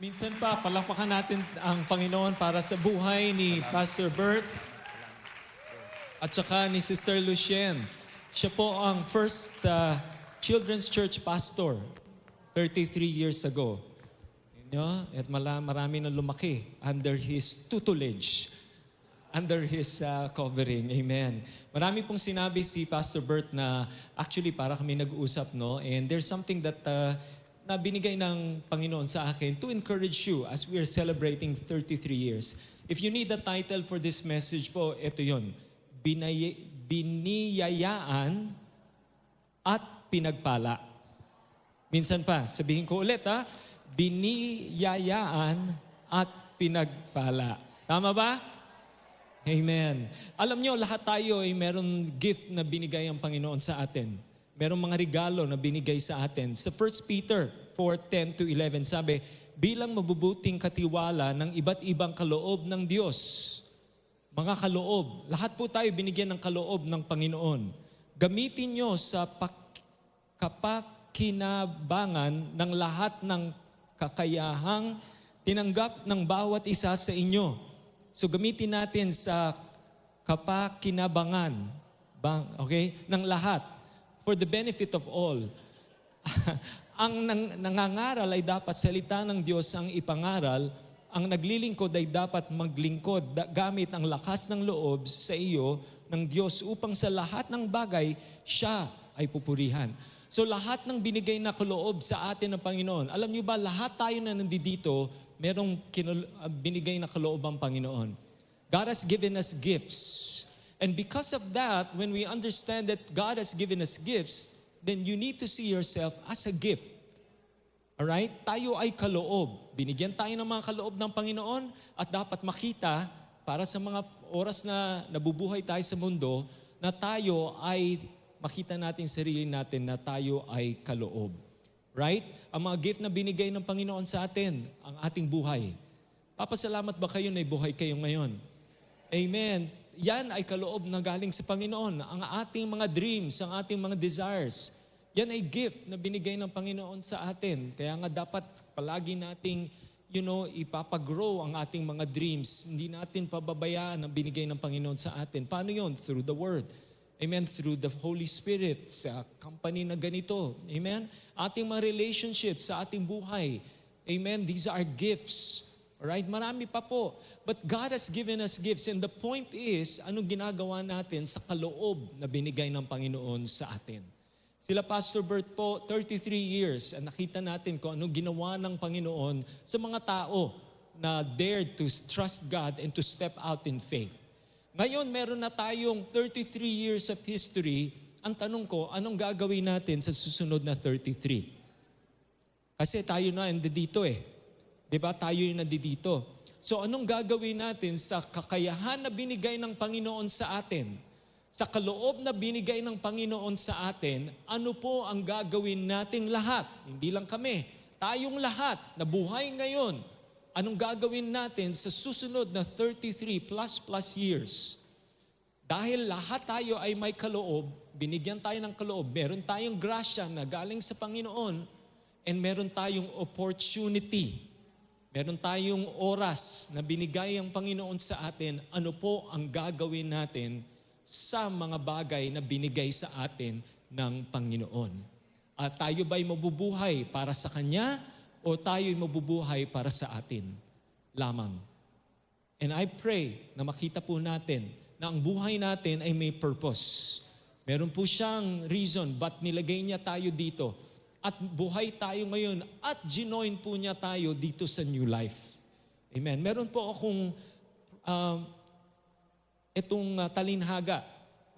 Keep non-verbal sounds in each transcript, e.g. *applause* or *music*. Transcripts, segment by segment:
Minsan pa, palakpakan natin ang Panginoon para sa buhay ni Pastor Bert at saka ni Sister Lucien. Siya po ang first uh, children's church pastor 33 years ago. Nyo? At mala, marami na lumaki under his tutelage, under his uh, covering. Amen. Marami pong sinabi si Pastor Bert na actually para kami nag-usap, no? And there's something that uh, na binigay ng Panginoon sa akin to encourage you as we are celebrating 33 years. If you need a title for this message po, ito yon. Binay- biniyayaan at pinagpala. Minsan pa, sabihin ko ulit ha, biniyayaan at pinagpala. Tama ba? Amen. Alam nyo, lahat tayo ay meron gift na binigay ang Panginoon sa atin. Merong mga regalo na binigay sa atin. Sa 1 Peter 4:10 to 11 sabi, bilang mabubuting katiwala ng iba't ibang kaloob ng Diyos. Mga kaloob, lahat po tayo binigyan ng kaloob ng Panginoon. Gamitin nyo sa pak- kapakinabangan ng lahat ng kakayahang tinanggap ng bawat isa sa inyo. So gamitin natin sa kapakinabangan, bang, okay, ng lahat for the benefit of all. *laughs* ang nang, nangangaral ay dapat salita ng Diyos ang ipangaral, ang naglilingkod ay dapat maglingkod gamit ang lakas ng loob sa iyo ng Diyos upang sa lahat ng bagay siya ay pupurihan. So lahat ng binigay na kaloob sa atin ng Panginoon, alam niyo ba lahat tayo na nandito, merong kinul- uh, binigay na kaloob ang Panginoon. God has given us gifts. And because of that, when we understand that God has given us gifts, then you need to see yourself as a gift. Alright? Tayo ay kaloob. Binigyan tayo ng mga kaloob ng Panginoon at dapat makita para sa mga oras na nabubuhay tayo sa mundo na tayo ay makita natin sarili natin na tayo ay kaloob. Right? Ang mga gift na binigay ng Panginoon sa atin, ang ating buhay. Papasalamat ba kayo na buhay kayo ngayon? Amen. Yan ay kaloob na galing sa Panginoon. Ang ating mga dreams, ang ating mga desires, yan ay gift na binigay ng Panginoon sa atin. Kaya nga dapat palagi nating, you know, ipapagrow ang ating mga dreams. Hindi natin pababayaan ang binigay ng Panginoon sa atin. Paano yon? Through the Word. Amen. Through the Holy Spirit sa company na ganito. Amen. Ating mga relationships sa ating buhay. Amen. These are gifts. Alright? Marami pa po. But God has given us gifts. And the point is, anong ginagawa natin sa kaloob na binigay ng Panginoon sa atin? Sila Pastor Bert po, 33 years, and nakita natin kung anong ginawa ng Panginoon sa mga tao na dared to trust God and to step out in faith. Ngayon, meron na tayong 33 years of history. Ang tanong ko, anong gagawin natin sa susunod na 33? Kasi tayo na dito eh. 'Di ba? Tayo yung nandito. So anong gagawin natin sa kakayahan na binigay ng Panginoon sa atin? Sa kaloob na binigay ng Panginoon sa atin, ano po ang gagawin nating lahat? Hindi lang kami. Tayong lahat na buhay ngayon. Anong gagawin natin sa susunod na 33 plus plus years? Dahil lahat tayo ay may kaloob, binigyan tayo ng kaloob, meron tayong grasya na galing sa Panginoon, and meron tayong opportunity. Meron tayong oras na binigay ang Panginoon sa atin, ano po ang gagawin natin sa mga bagay na binigay sa atin ng Panginoon. At tayo ba'y mabubuhay para sa Kanya o tayo'y mabubuhay para sa atin lamang? And I pray na makita po natin na ang buhay natin ay may purpose. Meron po siyang reason ba't nilagay niya tayo dito. At buhay tayo ngayon at ginoin po niya tayo dito sa new life. Amen. Meron po akong um, itong uh, talinhaga.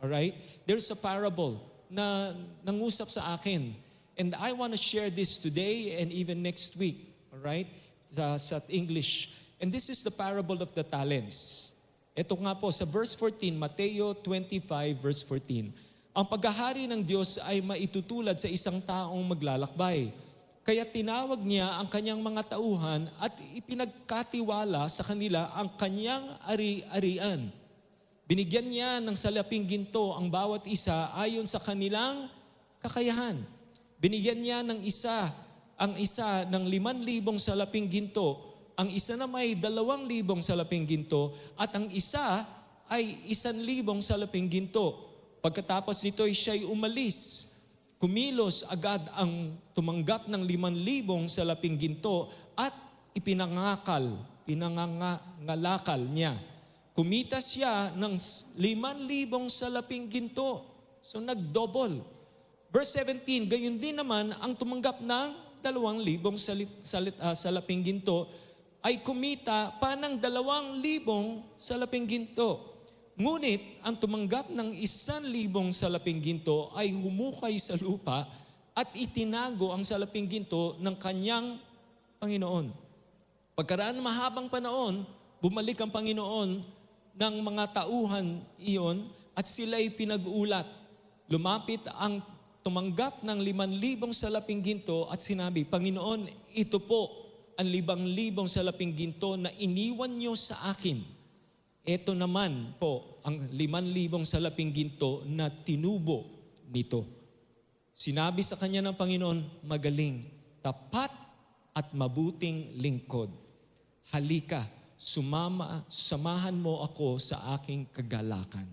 Alright? There's a parable na nangusap sa akin. And I want to share this today and even next week. Alright? Sa, sa English. And this is the parable of the talents. Ito nga po sa verse 14, Mateo 25 verse 14. Ang paghahari ng Diyos ay maitutulad sa isang taong maglalakbay. Kaya tinawag niya ang kanyang mga tauhan at ipinagkatiwala sa kanila ang kanyang ari-arian. Binigyan niya ng salaping ginto ang bawat isa ayon sa kanilang kakayahan. Binigyan niya ng isa ang isa ng liman libong salaping ginto, ang isa na may dalawang libong salaping ginto, at ang isa ay isan libong salaping ginto. Pagkatapos nito ay siya'y umalis. Kumilos agad ang tumanggap ng liman libong salaping ginto at ipinangakal, pinangangalakal niya. Kumita siya ng liman libong salaping ginto. So nagdouble. Verse 17, gayon din naman ang tumanggap ng dalawang libong salit, salit, ah, salaping ginto ay kumita pa ng dalawang libong salaping ginto. Ngunit ang tumanggap ng isan libong salaping ginto ay humukay sa lupa at itinago ang salaping ginto ng kanyang Panginoon. Pagkaraan ng mahabang panahon, bumalik ang Panginoon ng mga tauhan iyon at sila'y pinag-ulat. Lumapit ang tumanggap ng liman libong salaping ginto at sinabi, Panginoon, ito po ang libang libong salaping ginto na iniwan niyo sa akin. Ito naman po ang liman libong salaping ginto na tinubo nito. Sinabi sa kanya ng Panginoon, magaling, tapat at mabuting lingkod. Halika, sumama, samahan mo ako sa aking kagalakan.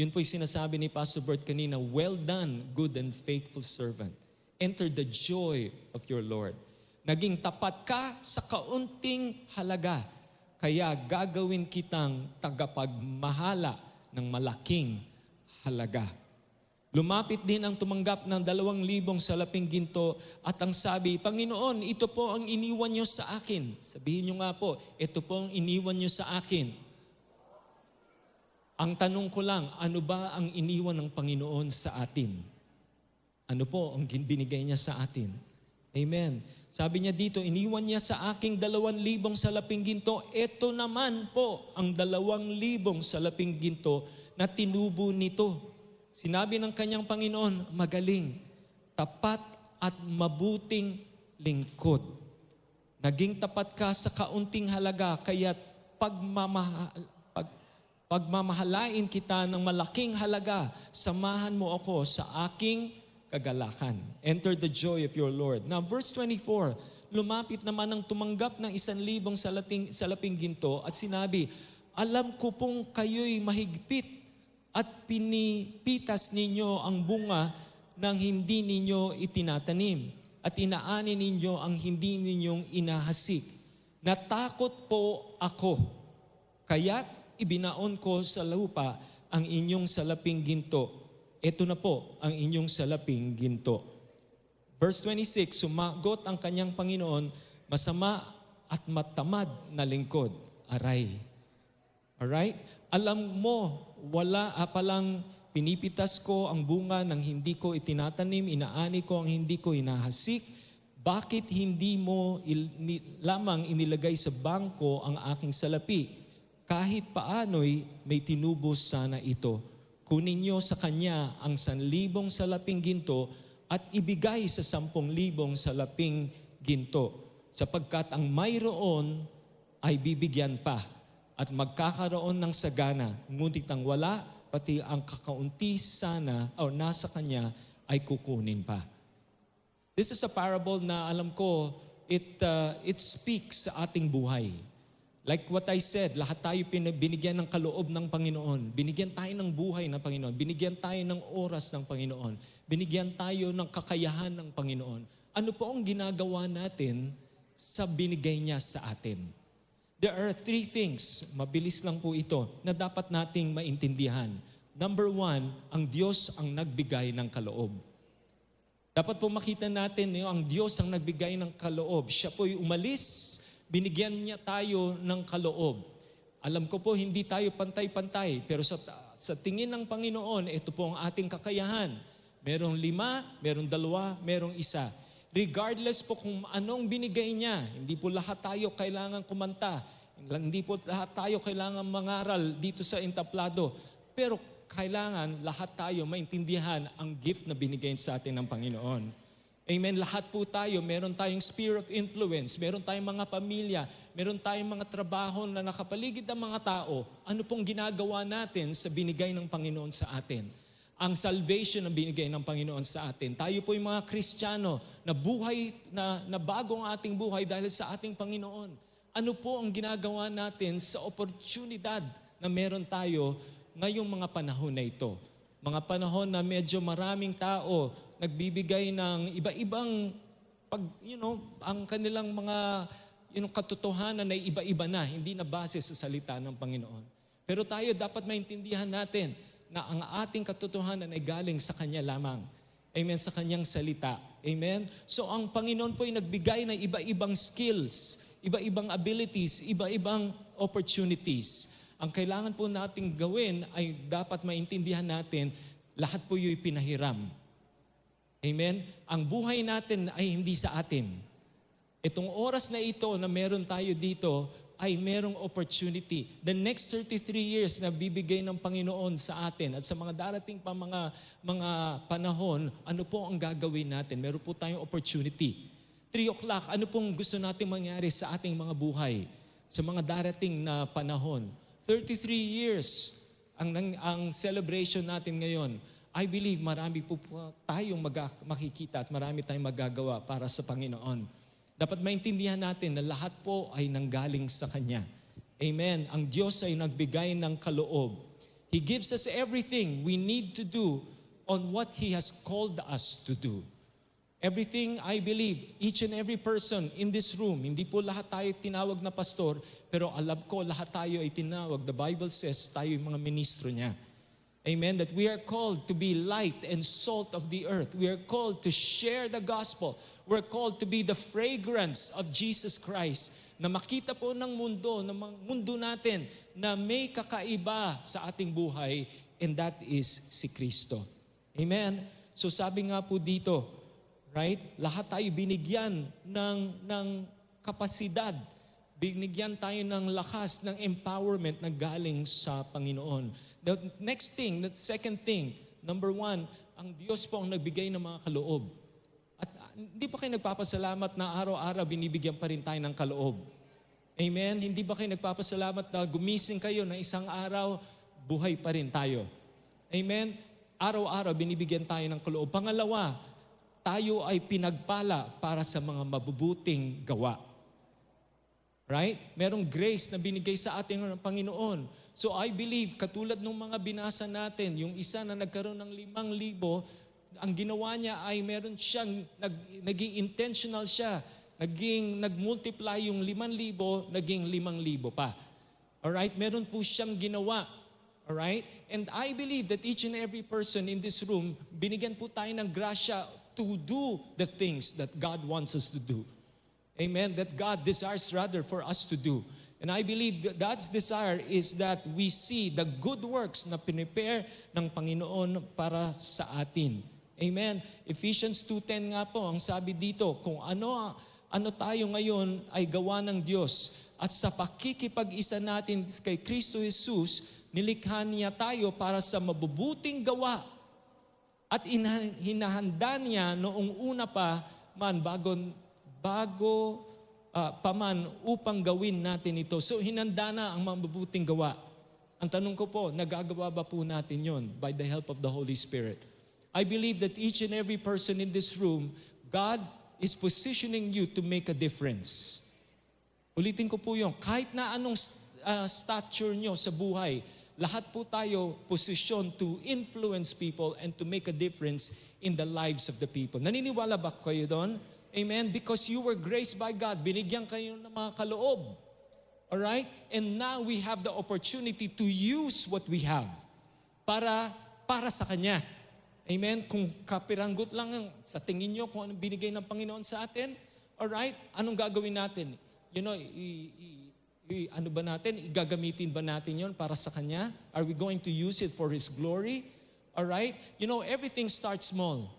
Yun po'y sinasabi ni Pastor Bert kanina, well done, good and faithful servant. Enter the joy of your Lord. Naging tapat ka sa kaunting halaga, kaya gagawin kitang tagapagmahala ng malaking halaga. Lumapit din ang tumanggap ng dalawang libong salaping ginto at ang sabi, Panginoon, ito po ang iniwan niyo sa akin. Sabihin niyo nga po, ito po ang iniwan niyo sa akin. Ang tanong ko lang, ano ba ang iniwan ng Panginoon sa atin? Ano po ang binigay niya sa atin? Amen. Sabi niya dito, iniwan niya sa aking dalawang libong salaping ginto. Ito naman po ang dalawang libong salaping ginto na tinubo nito. Sinabi ng kanyang Panginoon, magaling, tapat at mabuting lingkod. Naging tapat ka sa kaunting halaga, kaya pagmamahal, pag, pagmamahalain kita ng malaking halaga, samahan mo ako sa aking kagalakan. Enter the joy of your Lord. Now, verse 24, lumapit naman ang tumanggap ng isan libong salating, salaping ginto at sinabi, Alam ko pong kayo'y mahigpit at pinipitas ninyo ang bunga ng hindi ninyo itinatanim at inaani ninyo ang hindi ninyong inahasik. Natakot po ako, kaya't ibinaon ko sa lupa ang inyong salaping ginto. Ito na po ang inyong salaping ginto. Verse 26, sumagot ang kanyang Panginoon, masama at matamad na lingkod, aray. Alright? Alam mo, wala ah, palang pinipitas ko ang bunga ng hindi ko itinatanim, inaani ko ang hindi ko inahasik. Bakit hindi mo il, ni, lamang inilagay sa bangko ang aking salapi? Kahit paano'y may tinubos sana ito. Kunin niyo sa kanya ang sanlibong salaping ginto at ibigay sa sampung libong salaping ginto sapagkat ang mayroon ay bibigyan pa at magkakaroon ng sagana. Ngunit ang wala, pati ang kakaunti sana o nasa kanya ay kukunin pa. This is a parable na alam ko, it, uh, it speaks sa ating buhay. Like what I said, lahat tayo binigyan ng kaloob ng Panginoon. Binigyan tayo ng buhay ng Panginoon. Binigyan tayo ng oras ng Panginoon. Binigyan tayo ng kakayahan ng Panginoon. Ano po ang ginagawa natin sa binigay niya sa atin? There are three things, mabilis lang po ito, na dapat nating maintindihan. Number one, ang Diyos ang nagbigay ng kaloob. Dapat po makita natin yung ang Diyos ang nagbigay ng kaloob. Siya po'y umalis, binigyan niya tayo ng kaloob. Alam ko po, hindi tayo pantay-pantay, pero sa, sa tingin ng Panginoon, ito po ang ating kakayahan. Merong lima, merong dalawa, merong isa. Regardless po kung anong binigay niya, hindi po lahat tayo kailangan kumanta. Hindi po lahat tayo kailangan mangaral dito sa entablado. Pero kailangan lahat tayo maintindihan ang gift na binigay sa atin ng Panginoon. Amen. Lahat po tayo, meron tayong sphere of influence, meron tayong mga pamilya, meron tayong mga trabaho na nakapaligid ng mga tao. Ano pong ginagawa natin sa binigay ng Panginoon sa atin? ang salvation na binigay ng Panginoon sa atin. Tayo po yung mga Kristiyano na buhay, na, na bagong ating buhay dahil sa ating Panginoon. Ano po ang ginagawa natin sa oportunidad na meron tayo ngayong mga panahon na ito? Mga panahon na medyo maraming tao nagbibigay ng iba-ibang pag you know, ang kanilang mga yung katotohanan ay iba-iba na, hindi na base sa salita ng Panginoon. Pero tayo dapat maintindihan natin na ang ating katotohanan ay galing sa Kanya lamang. Amen, sa Kanyang salita. Amen? So ang Panginoon po ay nagbigay ng iba-ibang skills, iba-ibang abilities, iba-ibang opportunities. Ang kailangan po nating gawin ay dapat maintindihan natin, lahat po yung pinahiram. Amen? Ang buhay natin ay hindi sa atin. Itong oras na ito na meron tayo dito ay merong opportunity. The next 33 years na bibigay ng Panginoon sa atin at sa mga darating pa mga, mga panahon, ano po ang gagawin natin? Meron po tayong opportunity. 3 o'clock, ano pong gusto natin mangyari sa ating mga buhay sa mga darating na panahon? 33 years ang, ang, celebration natin ngayon. I believe marami po, po tayong mag- makikita at marami tayong magagawa para sa Panginoon. Dapat maintindihan natin na lahat po ay nanggaling sa Kanya. Amen. Ang Diyos ay nagbigay ng kaloob. He gives us everything we need to do on what He has called us to do. Everything I believe, each and every person in this room, hindi po lahat tayo tinawag na pastor, pero alam ko lahat tayo ay tinawag. The Bible says tayo yung mga ministro niya. Amen. That we are called to be light and salt of the earth. We are called to share the gospel. We're called to be the fragrance of Jesus Christ. Na makita po ng mundo, ng mundo natin, na may kakaiba sa ating buhay, and that is si Kristo. Amen. So sabi nga po dito, right? Lahat tayo binigyan ng, ng kapasidad. Binigyan tayo ng lakas, ng empowerment na galing sa Panginoon. The next thing, the second thing, number one, ang Diyos po ang nagbigay ng mga kaloob. At ah, hindi pa kayo nagpapasalamat na araw-araw binibigyan pa rin tayo ng kaloob. Amen? Hindi ba kayo nagpapasalamat na gumising kayo na isang araw, buhay pa rin tayo? Amen? Araw-araw binibigyan tayo ng kaloob. Pangalawa, tayo ay pinagpala para sa mga mabubuting gawa. Right? Merong grace na binigay sa ating ng Panginoon. So I believe, katulad ng mga binasa natin, yung isa na nagkaroon ng limang libo, ang ginawa niya ay meron siyang, nag, naging intentional siya, naging, nag-multiply yung limang libo, naging limang libo pa. Alright? Meron po siyang ginawa. Alright? And I believe that each and every person in this room, binigyan po tayo ng grasya to do the things that God wants us to do. Amen. That God desires rather for us to do. And I believe God's desire is that we see the good works na pinipare ng Panginoon para sa atin. Amen. Ephesians 2.10 nga po, ang sabi dito, kung ano, ano tayo ngayon ay gawa ng Diyos at sa pakikipag-isa natin kay Kristo Jesus, nilikha niya tayo para sa mabubuting gawa at ina- hinahanda niya noong una pa man bago bago ah, pa man upang gawin natin ito. So hinanda na ang mabubuting gawa. Ang tanong ko po, nagagawa ba po natin yon by the help of the Holy Spirit? I believe that each and every person in this room, God is positioning you to make a difference. Ulitin ko po yun, kahit na anong uh, stature nyo sa buhay, lahat po tayo posisyon to influence people and to make a difference in the lives of the people. Naniniwala ba kayo doon? Amen? Because you were graced by God, binigyan kayo ng mga kaloob. Alright? And now we have the opportunity to use what we have para para sa Kanya. Amen? Kung kapiranggot lang ang- sa tingin nyo kung anong binigay ng Panginoon sa atin, alright, anong gagawin natin? You know, i- i- i- ano ba natin? Igagamitin ba natin yon para sa Kanya? Are we going to use it for His glory? Alright? You know, everything starts small.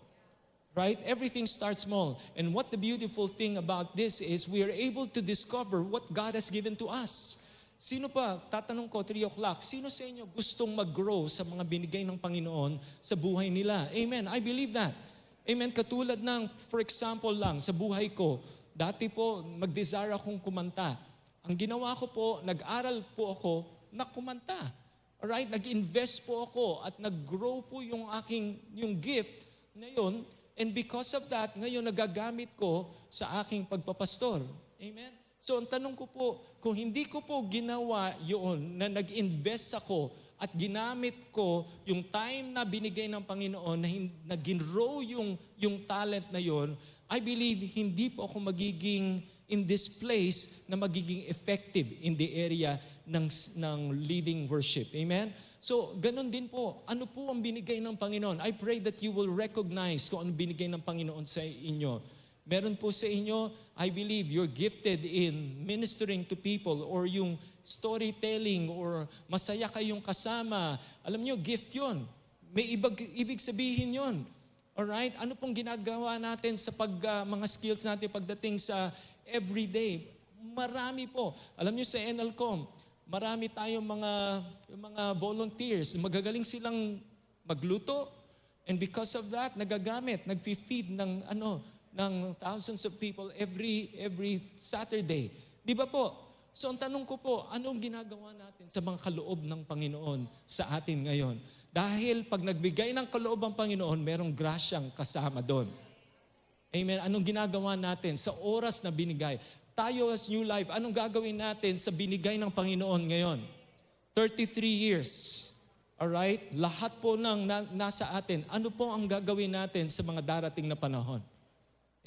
Right? Everything starts small. And what the beautiful thing about this is we are able to discover what God has given to us. Sino pa, tatanong ko, 3 o'clock, sino sa inyo gustong mag-grow sa mga binigay ng Panginoon sa buhay nila? Amen. I believe that. Amen. Katulad ng, for example lang, sa buhay ko, dati po, mag-desire akong kumanta. Ang ginawa ko po, nag-aral po ako na kumanta. Alright, nag-invest po ako at nag-grow po yung aking, yung gift ngayon. And because of that, ngayon nagagamit ko sa aking pagpapastor. Amen? So ang tanong ko po, kung hindi ko po ginawa yun, na nag-invest ako at ginamit ko yung time na binigay ng Panginoon, na, hin- na ginrow yung, yung talent na yon, I believe hindi po ako magiging in this place na magiging effective in the area ng, ng leading worship. Amen? So, ganun din po. Ano po ang binigay ng Panginoon? I pray that you will recognize kung ano binigay ng Panginoon sa inyo. Meron po sa inyo, I believe you're gifted in ministering to people or yung storytelling or masaya kayong kasama. Alam nyo, gift yon. May ibag, ibig sabihin yon. Alright? Ano pong ginagawa natin sa pag, ah, mga skills natin pagdating sa everyday? Marami po. Alam nyo sa NLCOM, marami tayong mga, yung mga volunteers. Magagaling silang magluto. And because of that, nagagamit, nagfi-feed ng ano, ng thousands of people every every Saturday. Di ba po? So ang tanong ko po, anong ginagawa natin sa mga kaloob ng Panginoon sa atin ngayon? Dahil pag nagbigay ng kaloob ang Panginoon, merong grasyang kasama doon. Amen. Anong ginagawa natin sa oras na binigay? Tayo as New Life, anong gagawin natin sa binigay ng Panginoon ngayon? 33 years. Alright? Lahat po ng na- nasa atin, ano po ang gagawin natin sa mga darating na panahon?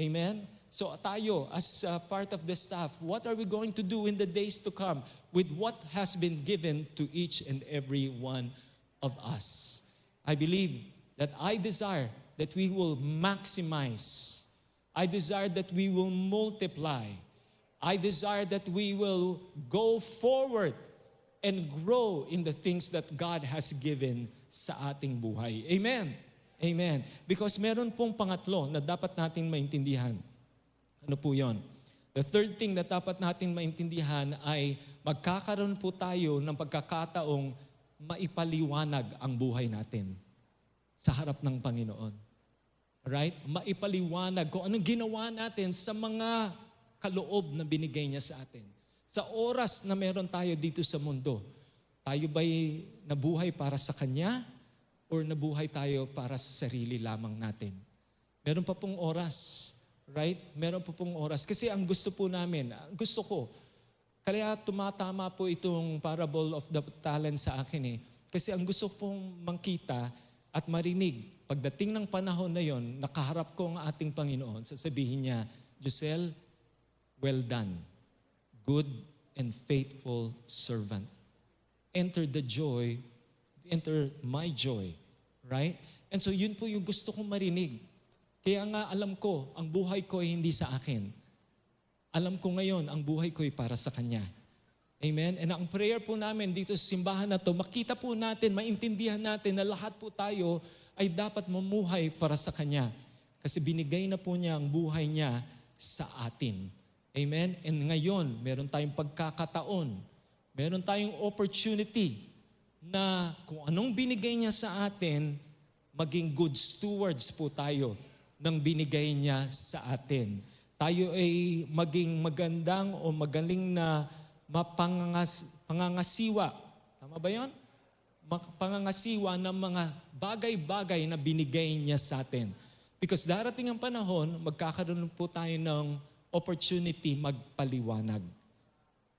Amen? So tayo, as uh, part of the staff, what are we going to do in the days to come with what has been given to each and every one of us? I believe that I desire that we will maximize. I desire that we will multiply. I desire that we will go forward and grow in the things that God has given sa ating buhay. Amen. Amen. Because meron pong pangatlo na dapat natin maintindihan. Ano po yon? The third thing na dapat natin maintindihan ay magkakaroon po tayo ng pagkakataong maipaliwanag ang buhay natin sa harap ng Panginoon. Right? Maipaliwanag kung anong ginawa natin sa mga kaloob na binigay niya sa atin. Sa oras na meron tayo dito sa mundo, tayo ba'y nabuhay para sa Kanya or nabuhay tayo para sa sarili lamang natin? Meron pa pong oras, right? Meron pa pong oras. Kasi ang gusto po namin, gusto ko, kaya tumatama po itong parable of the talent sa akin eh. Kasi ang gusto pong makita at marinig, pagdating ng panahon na yon, nakaharap ko ang ating Panginoon, sasabihin niya, Giselle, well done, good and faithful servant. Enter the joy, enter my joy. Right? And so yun po yung gusto kong marinig. Kaya nga alam ko, ang buhay ko ay hindi sa akin. Alam ko ngayon, ang buhay ko ay para sa Kanya. Amen? And ang prayer po namin dito sa simbahan na to, makita po natin, maintindihan natin na lahat po tayo ay dapat mamuhay para sa Kanya. Kasi binigay na po niya ang buhay niya sa atin. Amen? And ngayon, meron tayong pagkakataon, meron tayong opportunity na kung anong binigay niya sa atin, maging good stewards po tayo ng binigay niya sa atin. Tayo ay maging magandang o magaling na mapangangas, pangangasiwa. Tama ba yon? Pangangasiwa ng mga bagay-bagay na binigay niya sa atin. Because darating ang panahon, magkakaroon po tayo ng opportunity magpaliwanag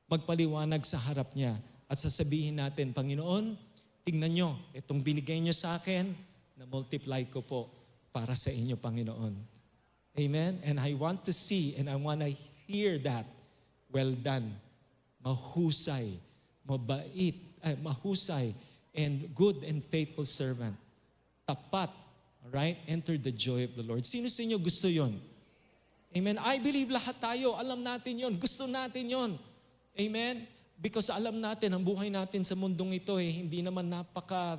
magpaliwanag sa harap niya at sasabihin natin, Panginoon, tingnan nyo, itong binigay nyo sa akin, na multiply ko po para sa inyo, Panginoon. Amen? And I want to see and I want to hear that. Well done. Mahusay, mabait, ay, mahusay, and good and faithful servant. Tapat, right? Enter the joy of the Lord. Sino sa inyo gusto yon? Amen. I believe lahat tayo, alam natin yon, gusto natin yon. Amen? Because alam natin, ang buhay natin sa mundong ito eh, hindi naman napaka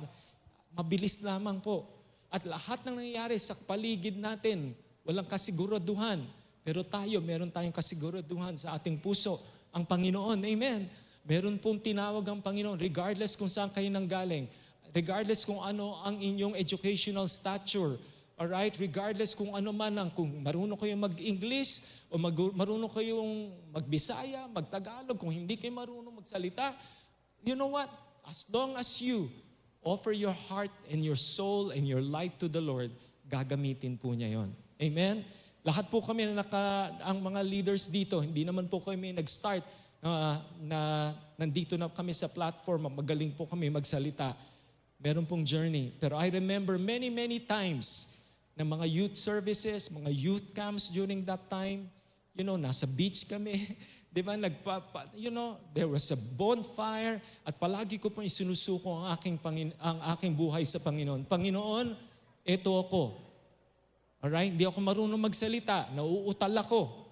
mabilis lamang po. At lahat ng nangyayari sa paligid natin, walang kasiguraduhan. Pero tayo, meron tayong kasiguraduhan sa ating puso, ang Panginoon. Amen? Meron pong tinawag ang Panginoon, regardless kung saan kayo nanggaling, regardless kung ano ang inyong educational stature, Alright? Regardless kung ano man ang, kung marunong kayong mag-English o mag, marunong kayong mag-Bisaya, mag-Tagalog, kung hindi kayo marunong magsalita, you know what? As long as you offer your heart and your soul and your life to the Lord, gagamitin po niya yon. Amen? Lahat po kami na naka, ang mga leaders dito, hindi naman po kami nag-start na, na nandito na kami sa platform, magaling po kami magsalita. Meron pong journey. Pero I remember many, many times na mga youth services, mga youth camps during that time, you know, nasa beach kami. *laughs* Di ba? Nagpa, pa- you know, there was a bonfire at palagi ko pong isinusuko ang aking, Pangin- ang aking buhay sa Panginoon. Panginoon, eto ako. Alright? Hindi ako marunong magsalita. Nauutal ako.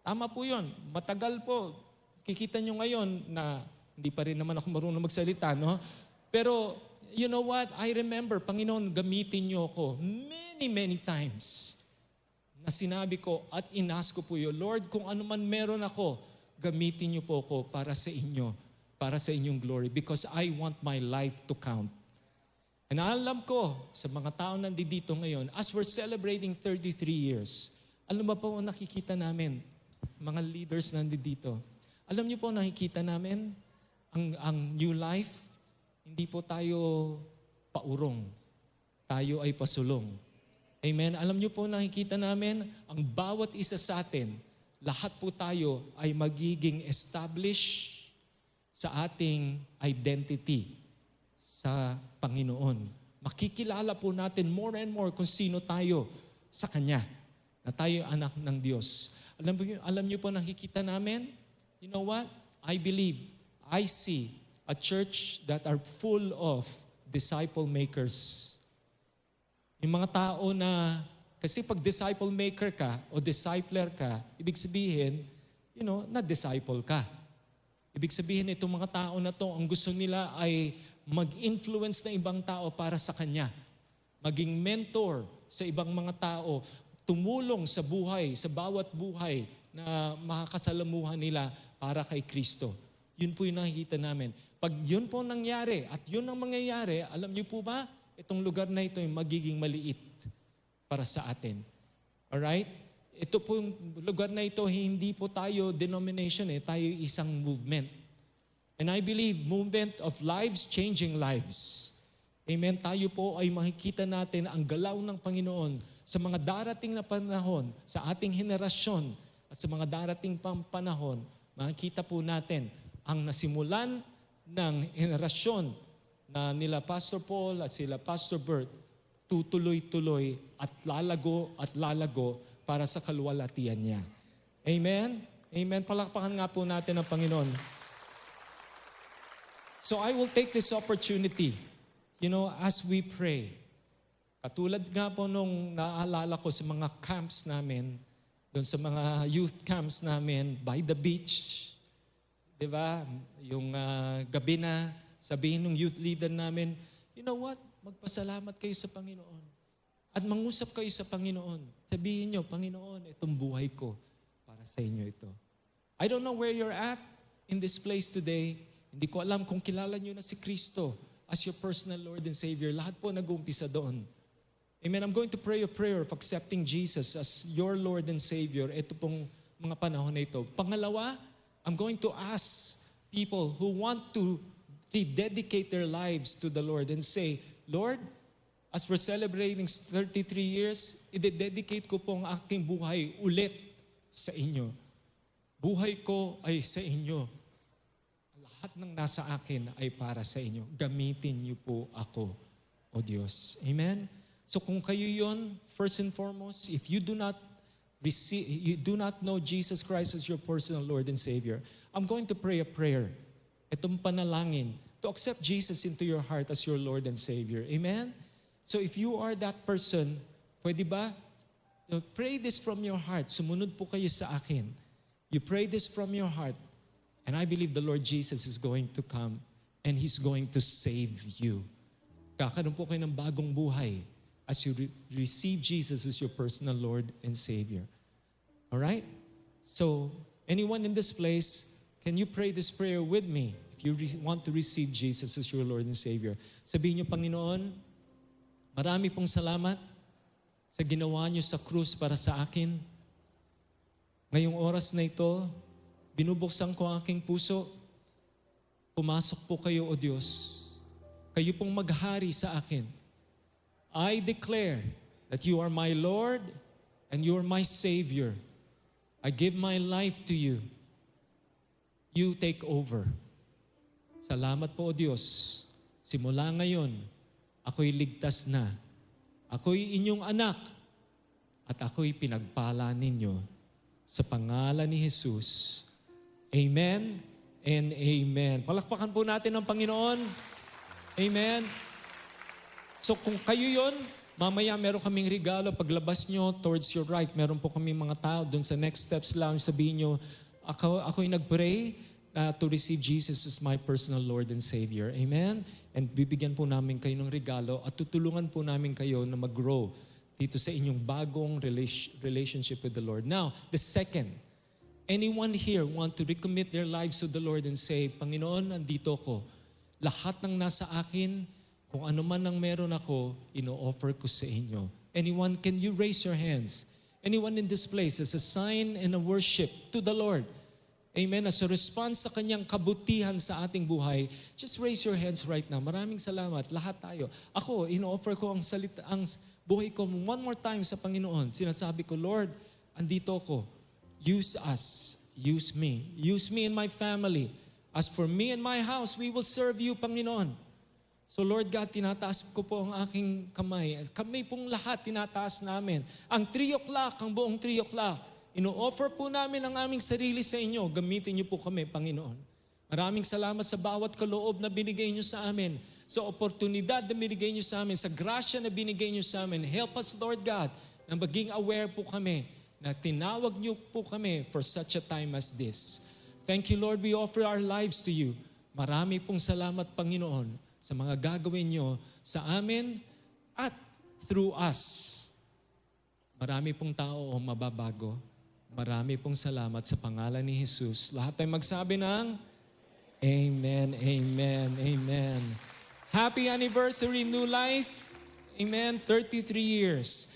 Tama po yun. Matagal po. Kikita nyo ngayon na hindi pa rin naman ako marunong magsalita, no? Pero, you know what? I remember, Panginoon, gamitin nyo ako many, many times na sinabi ko at inas ko po yun, Lord, kung ano man meron ako, gamitin niyo po ako para sa inyo, para sa inyong glory because I want my life to count. And alam ko sa mga tao nandito ngayon, as we're celebrating 33 years, alam mo po ang nakikita namin, mga leaders nandito. Alam niyo po nakikita namin ang, ang new life, hindi po tayo paurong. Tayo ay pasulong. Amen. Alam niyo po nakikita namin, ang bawat isa sa atin, lahat po tayo ay magiging established sa ating identity sa Panginoon. Makikilala po natin more and more kung sino tayo sa Kanya. Na tayo anak ng Diyos. Alam, alam niyo po nakikita namin? You know what? I believe, I see a church that are full of disciple makers. Yung mga tao na, kasi pag disciple maker ka o discipler ka, ibig sabihin, you know, na-disciple ka. Ibig sabihin itong mga tao na to, ang gusto nila ay mag-influence na ibang tao para sa Kanya. Maging mentor sa ibang mga tao, tumulong sa buhay, sa bawat buhay na makakasalamuhan nila para kay Kristo. Yun po yung nakikita namin. Pag yun po nangyari at yun ang mangyayari, alam niyo po ba, itong lugar na ito ay magiging maliit para sa atin. Alright? Ito po yung lugar na ito, hindi po tayo denomination eh, tayo isang movement. And I believe movement of lives changing lives. Amen. Tayo po ay makikita natin ang galaw ng Panginoon sa mga darating na panahon, sa ating henerasyon at sa mga darating pang panahon, makikita po natin ang nasimulan ng henerasyon na nila Pastor Paul at sila Pastor Bert, tutuloy-tuloy at lalago at lalago para sa kaluwalhatian niya. Amen? Amen. Palakpakan nga po natin ang Panginoon. So I will take this opportunity, you know, as we pray. Katulad nga po nung naaalala ko sa mga camps namin, doon sa mga youth camps namin by the beach, di ba? Yung ah, gabi na, sabihin ng youth leader namin, you know what? Magpasalamat kayo sa Panginoon. At mangusap kayo sa Panginoon. Sabihin nyo, Panginoon, itong buhay ko para sa inyo ito. I don't know where you're at in this place today. Hindi ko alam kung kilala nyo na si Kristo as your personal Lord and Savior. Lahat po nag-uumpisa doon. Amen. I'm going to pray a prayer of accepting Jesus as your Lord and Savior. Ito pong mga panahon na ito. Pangalawa, I'm going to ask people who want to rededicate their lives to the Lord and say, Lord, as we're celebrating 33 years, i-dedicate ko po ang aking buhay ulit sa inyo. Buhay ko ay sa inyo. Lahat ng nasa akin ay para sa inyo. Gamitin niyo po ako, O Diyos. Amen? So kung kayo yon, first and foremost, if you do not receive, you do not know Jesus Christ as your personal Lord and Savior, I'm going to pray a prayer. Itong panalangin to accept Jesus into your heart as your Lord and Savior. Amen? So if you are that person, pwede ba? Pray this from your heart. Sumunod po kayo sa akin. You pray this from your heart. And I believe the Lord Jesus is going to come and He's going to save you. Kakaroon po kayo ng bagong buhay as you re- receive Jesus as your personal Lord and Savior. All right? So, anyone in this place, can you pray this prayer with me if you re- want to receive Jesus as your Lord and Savior? Sabihin niyo, Panginoon, marami pong salamat sa ginawa niyo sa krus para sa akin. Ngayong oras na ito, binubuksan ko ang aking puso. pumasok po kayo, O Diyos. Kayo pong maghari sa akin. I declare that you are my Lord and you are my Savior. I give my life to you. You take over. Salamat po, O Diyos. Simula ngayon, ako'y ligtas na. Ako'y inyong anak at ako'y pinagpala ninyo sa pangalan ni Jesus. Amen and amen. Palakpakan po natin ang Panginoon. Amen. So kung kayo yon, mamaya meron kaming regalo. Paglabas nyo towards your right, meron po kami mga tao doon sa Next Steps Lounge. Sabihin nyo, ako, ako'y nag-pray na to receive Jesus as my personal Lord and Savior. Amen? And bibigyan po namin kayo ng regalo at tutulungan po namin kayo na mag-grow dito sa inyong bagong relation- relationship with the Lord. Now, the second, anyone here want to recommit their lives to the Lord and say, Panginoon, nandito ko. Lahat ng nasa akin, kung ano man ang meron ako, ino-offer ko sa inyo. Anyone, can you raise your hands? Anyone in this place as a sign and a worship to the Lord. Amen. As a response sa kanyang kabutihan sa ating buhay, just raise your hands right now. Maraming salamat. Lahat tayo. Ako, ino-offer ko ang, salita, ang buhay ko one more time sa Panginoon. Sinasabi ko, Lord, andito ko. Use us. Use me. Use me and my family. As for me and my house, we will serve you, Panginoon. So Lord God, tinataas ko po ang aking kamay. Kami pong lahat tinataas namin. Ang 3 o'clock, ang buong 3 o'clock, ino-offer po namin ang aming sarili sa inyo. Gamitin niyo po kami, Panginoon. Maraming salamat sa bawat kaloob na binigay niyo sa amin. Sa oportunidad na binigay niyo sa amin. Sa grasya na binigay niyo sa amin. Help us, Lord God, na maging aware po kami na tinawag niyo po kami for such a time as this. Thank you, Lord. We offer our lives to you. Marami pong salamat, Panginoon, sa mga gagawin niyo sa amin at through us. Marami pong tao ang mababago. Marami pong salamat sa pangalan ni Jesus. Lahat tayo magsabi ng Amen, Amen, Amen. Happy anniversary, New Life. Amen. 33 years.